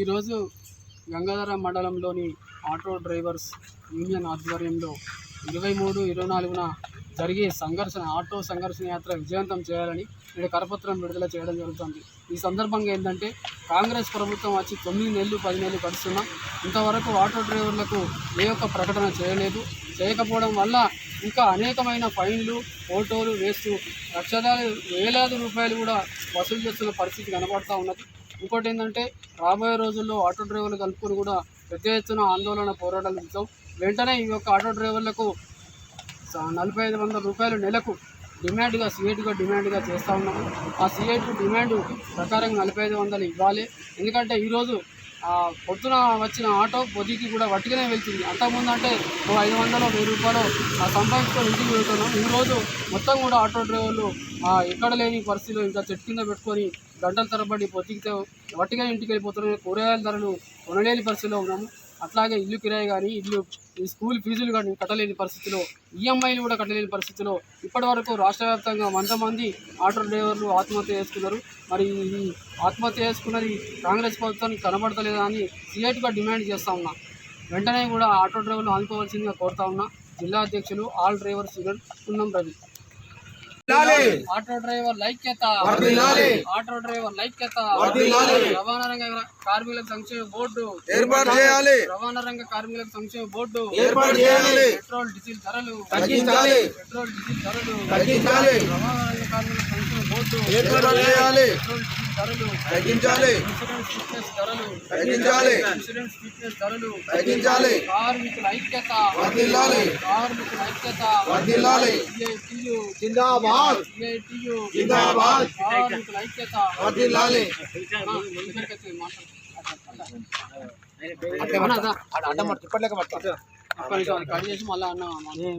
ఈరోజు గంగాధర మండలంలోని auto drivers union ఆధ్వర్యంలో ఇరవై మూడు ఇరవై నాలుగున జరిగే సంఘర్షణ ఆటో సంఘర్షణ యాత్ర విజయవంతం చేయాలని నేడు కరపత్రం విడుదల చేయడం జరుగుతుంది. ఈ సందర్భంగా ఏంటంటే కాంగ్రెస్ ప్రభుత్వం వచ్చి తొమ్మిది నెలలు పది నెలలు గడుస్తున్నా ఇంతవరకు ఆటో డ్రైవర్లకు ఏ ఒక్క ప్రకటన చేయలేదు. చేయకపోవడం వల్ల ఇంకా అనేకమైన ఫైన్లు ఫోటోలు వేస్తూ లక్షలాది వేలాది రూపాయలు కూడా వసూలు చేస్తున్న పరిస్థితి కనబడతా ఉన్నది. ఇంకోటి ఏంటంటే రాబోయే రోజుల్లో ఆటో డ్రైవర్లు కలుపుకొని కూడా పెద్ద ఎత్తున ఆందోళన పోరాటాలు ఇస్తాం వెంటనే ఈ యొక్క ఆటో డ్రైవర్లకు స- నలభై ఐదు వందల రూపాయలు నెలకు డిమాండ్గా సిఐటిగా డిమాండ్గా చేస్తూ ఉన్నాము. ఆ సిఐటి డిమాండ్ ప్రకారం నలభై ఐదు వందలు ఇవ్వాలి. ఎందుకంటే ఈరోజు పొద్దున వచ్చిన ఆటో పొద్దుకి కూడా వట్టిగానే వెళ్తుంది. అంతకుముందు అంటే ఓ ఐదు వందలు వెయ్యి రూపాయలు ఆ సంపాదించుకొని ఇంటికి వెళ్తున్నాం. ఈరోజు మొత్తం కూడా ఆటో డ్రైవర్లు ఎక్కడ లేని పరిస్థితిలో ఇంకా చెట్టు కింద పెట్టుకొని గంటల తరబడి పొద్దుకితో వట్టిగా ఇంటికి వెళ్ళిపోతున్నాం. కూరగాయల ధరలు కొనలేని పరిస్థితిలో ఉన్నాము. అట్లాగే ఇల్లు కిరాయి కానీ ఇల్లు ఈ స్కూల్ ఫీజులు కానీ కట్టలేని పరిస్థితిలో ఈఎంఐలు కూడా కట్టలేని పరిస్థితిలో ఇప్పటి వరకు రాష్ట్ర వ్యాప్తంగా వంద మంది ఆటో డ్రైవర్లు ఆత్మహత్య చేసుకున్నారు. మరి ఈ ఆత్మహత్య చేసుకున్నది కాంగ్రెస్ ప్రభుత్వానికి కనబడతలేదా అని సిఐటిగా డిమాండ్ చేస్తా ఉన్నా. వెంటనే కూడా ఆటో డ్రైవర్లు ఆదుకోవాల్సిందిగా కోరుతా ఉన్నా. జిల్లా అధ్యక్షులు all drivers union Punnam Ravi. Auto driver లైక్యత. Auto driver లైక్యత. రవాణా రంగ కార్మికుల సంక్షేమ బోర్డు. ఏర్పాటు చేయాలి. రవాణా రంగ కార్మికుల సంక్షేమ బోర్డు. ఏర్పాటు చేయాలి. పెట్రోల్ డీజిల్ ధరలు. తగ్గించాలి. పెట్రోల్ డీజిల్ ధరలు. తగ్గించాలి. రవాణా ఏర్పాటు చేయాలి? తగ్గించాలి. తగ్గించాలి. తగ్గించాలి. కార్మికుల ఐక్యత వర్ధిల్లాలి. కార్మికుల ఐక్యత వర్ధిల్లాలి. సిఐటియు జిందాబాద్ జిందాబాద్ కార్మికుల ఐక్యత వర్ధిల్లాలి. ఒక్క నిమిషం అది కట్ చేసి మళ్ళీ అన్న